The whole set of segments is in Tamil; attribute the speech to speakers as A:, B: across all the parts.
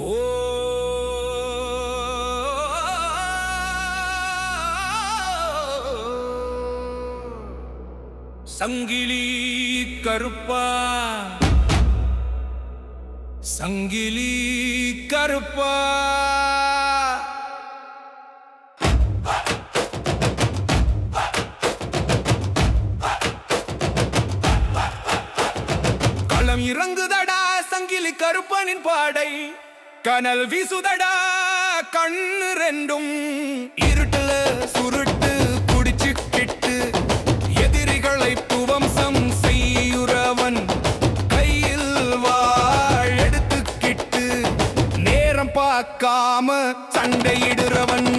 A: ஓ சங்கிலி கருப்பா சங்கிலி கருப்பா களம் இறங்குதடா சங்கிலி கருப்பனின் பாடை. கனல் விசுதடா கண்ணு ரெண்டும் இருட்டுல சுருட்டு குடிச்சு கிட்டு. எதிரிகளை புவம்சம் செய்யுறவன் கையில் வாழ் எடுத்துக்கிட்டு நேரம் பார்க்காம சண்டையிடுறவன்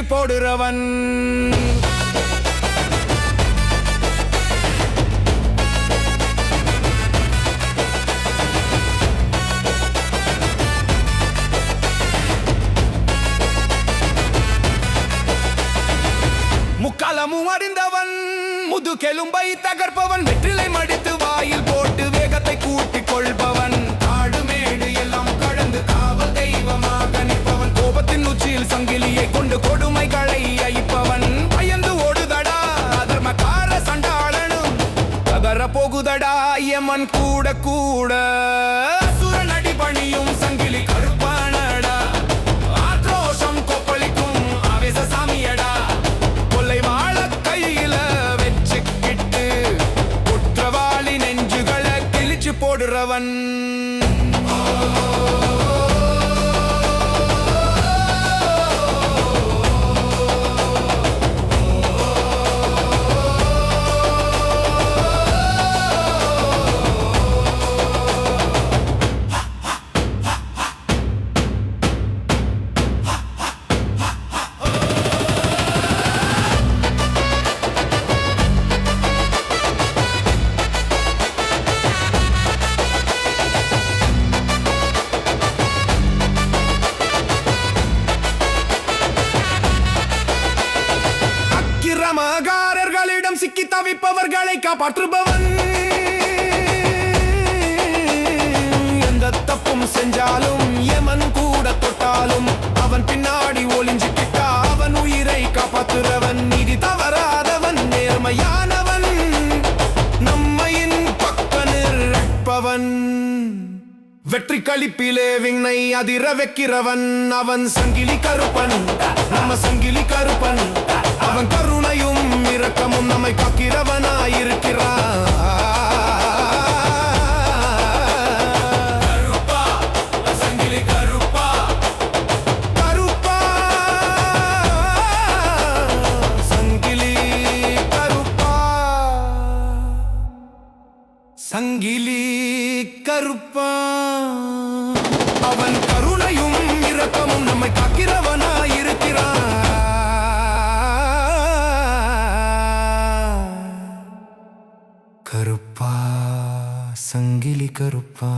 A: கிழிச்சு போடுறவன். முக்காலமும் அறிந்தவன் முதுகெலும்பை தகர்ப்பவன் வெற்றிலை மடித்து வாயில் போட்டு வேகத்தை கூட்டிக் கொள்வன் தகர போகுதடா யமன் கூட கூட. சுரநடி பணியும் சங்கிலி கருப்பானடா. ஆக்ரோஷம் கொப்பளிக்கும் ஆவேச சாமியடா. கொல்லை வாழ கையில வச்சுக்கிட்டு குற்றவாளி நெஞ்சுகளை கிழிச்சு போடுறவன். தவிப்பவர்களை காப்பாற்றுபவன். எந்த தப்பும் செஞ்சாலும் எமன் கூட தொட்டாலும் அவன் பின்னாடி ஒளிஞ்சுக்கிட்டா அவன் உயிரை காப்பாற்றுறவன். நீதி தவறாதவன் நேர்மையானவன். நம்மையின் பக்க நிற்பவன். வெற்றி கழிப்பிலே விண்ணை அதிர வைக்கிறவன். அவன் சங்கிலி கருப்பன். நம்ம சங்கிலி கருப்பன். அவன் கரு நம்மை காக்கிறவனாயிருக்கிறான் சங்கிலி கருப்பா. கருப்பா சங்கிலி கருப்பா.